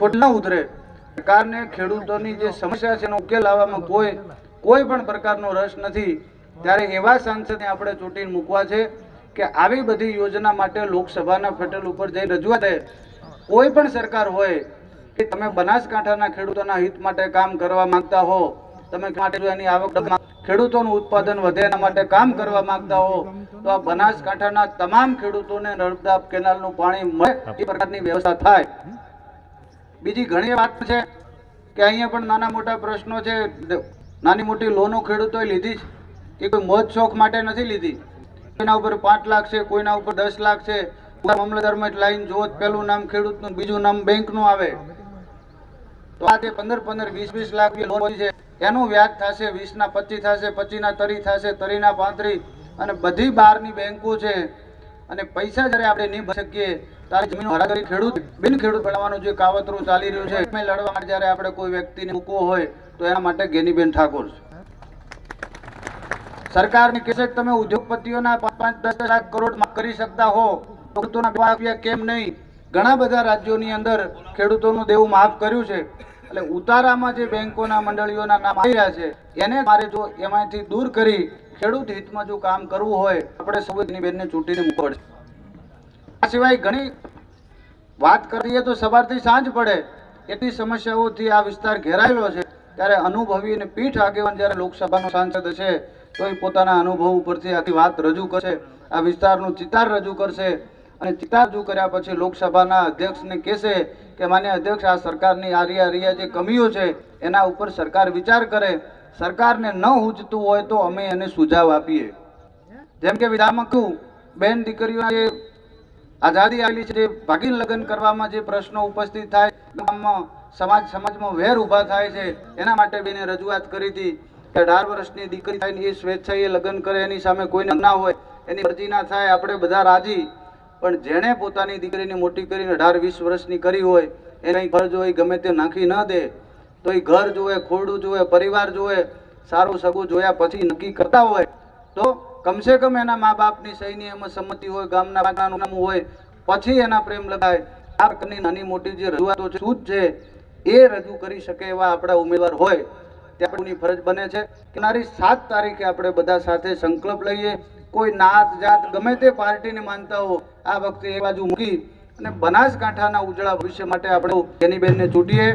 ખોટ ઉતરે. સરકારને ખેડૂતોની જે સમસ્યા છે, એનો ઉકેલ લાવવામાં કોઈ કોઈ પણ પ્રકારનો રસ નથી. ત્યારે એવા સાંસદને આપણે ચૂંટીને મૂકવા છે કે આવી બધી યોજના માટે લોકસભાના પટેલ ઉપર જઈ રજૂઆત કોઈ પણ સરકાર હોય કે તમે બનાસકાંઠાના ખેડૂતોના હિત માટે કામ કરવા માંગતા હો, તમે માટે જો એની આવક ખેડૂતોનું ઉત્પાદન વધે એના માટે કામ કરવા માંગતા હો, તો આ બનાસકાંઠાના તમામ ખેડૂતોને નર્મદા કેનાલનું પાણી મળે, એ પ્રકારની વ્યવસ્થા થાય. બીજી ઘણી વાત છે કે અહીંયા પણ નાના મોટા પ્રશ્નો છે. નાની મોટી લોનો ખેડૂતોએ લીધી જ. એ કોઈ મોજ શોખ માટે નથી લીધી. કોઈના ઉપર પાંચ લાખ છે, કોઈના ઉપર દસ લાખ છે. મામલતદારમાં લાઈન જુઓ પહેલું નામ ખેડૂતનું, બીજું નામ બેંકનું આવે. તો આ જે પંદર પંદર, વીસ વીસ લાખ લોન છે, એનું વ્યાજ થશે, વીસના પચીસ થશે, પચીસના તરી થશે, તરીના પાંત્રીસ. અને બધી બહારની બેંકો છે અને પૈસા જ્યારે આપણે નહીં ભરી શકીએ, ત્યારે જમીન હરાગરી ખેડૂત, બિન ખેડૂત બનાવવાનું જે કાવતરું ચાલી રહ્યું છે, એમાં લડવા માટે જ્યારે આપણે કોઈ વ્યક્તિને મૂકવો હોય, તો એના માટે ગેનીબેન ઠાકોર છે. સરકારને કહેશે કે તમે ઉદ્યોગપતિઓના પાંચ પાંચ દસ લાખ કરોડ કરી શકતા હો, ખેડૂતોના રૂપિયા કેમ નહીં? ઘણા બધા રાજ્યોની અંદર ખેડૂતોનું દેવું માફ કર્યું છે. એટલે ઉતારામાં જે બેંકોના મંડળીઓના નામ આવી રહ્યા છે, એને મારે જો એમાંથી દૂર કરી ખેડૂત હિતમાં જો કામ કરવું હોય, આપણે સૌ એની બેનને ચૂંટીને મૂકવા પડશે. આ સિવાય ઘણી વાત કરીએ તો સવારથી સાંજ પડે, એટલી સમસ્યાઓથી આ વિસ્તાર ઘેરાયેલો છે. ત્યારે અનુભવી અને પીઠ આગેવાન જ્યારે લોકસભાનો સાંસદ છે તો એ પોતાના અનુભવ ઉપરથી આખી વાત રજૂ કરશે, આ વિસ્તારનું ચિતાર રજૂ કરશે અને ચિતાર કર્યા પછી લોકસભાના અધ્યક્ષને કહેશે કે, માન્ય અધ્યક્ષ, આ સરકારની આરી આરિયા જે કમીઓ છે, એના ઉપર સરકાર વિચાર કરે. સરકારને ન ઉજતું હોય તો અમે એને સુઝાવ આપીએ. જેમ કે વિધાનમાં કહું બેન દીકરીઓના જે આઝાદી આવેલી છે, જે ભાગીન લગ્ન કરવામાં જે પ્રશ્નો ઉપસ્થિત થાય, ગામમાં, સમાજ, સમાજમાં વેર ઊભા થાય છે, એના માટે બેને રજૂઆત કરી હતી કે, અઢાર વર્ષની દીકરી થાય એ સ્વેચ્છાએ લગ્ન કરે, એની સામે કોઈને ના હોય, એની અરજી ના થાય, આપણે બધા રાજી. પણ જેણે પોતાની દીકરીને મોટી કરીને અઢાર, વીસ વર્ષની કરી હોય, એને ઘર જોઈ ગમે તે નાખી ન દે, તો એ ઘર જોવે, ખોરડું જોવે, પરિવાર જોવે, સારું સગું જોયા પછી નક્કી કરતા હોય, તો કમસે કમ એના મા બાપની સહીની એમાં સંમતિ હોય, ગામના નામ હોય, પછી એના પ્રેમ લગાય આ નાની મોટી જે રજૂઆતો છે, શું છે, એ રજૂ કરી શકે એવા આપણા ઉમેદવાર હોય તે આપણી ફરજ બને છે. કે સાત તારીખે આપણે બધા સાથે સંકલ્પ લઈએ કોઈ નાત જાત, ગમે તે પાર્ટીને માનતા હો, આ વખતે એ બાજુ મૂકી અને બનાસકાંઠાના ઉજળા ભવિષ્ય માટે આપણે જેની બેનને ચૂંટીએ.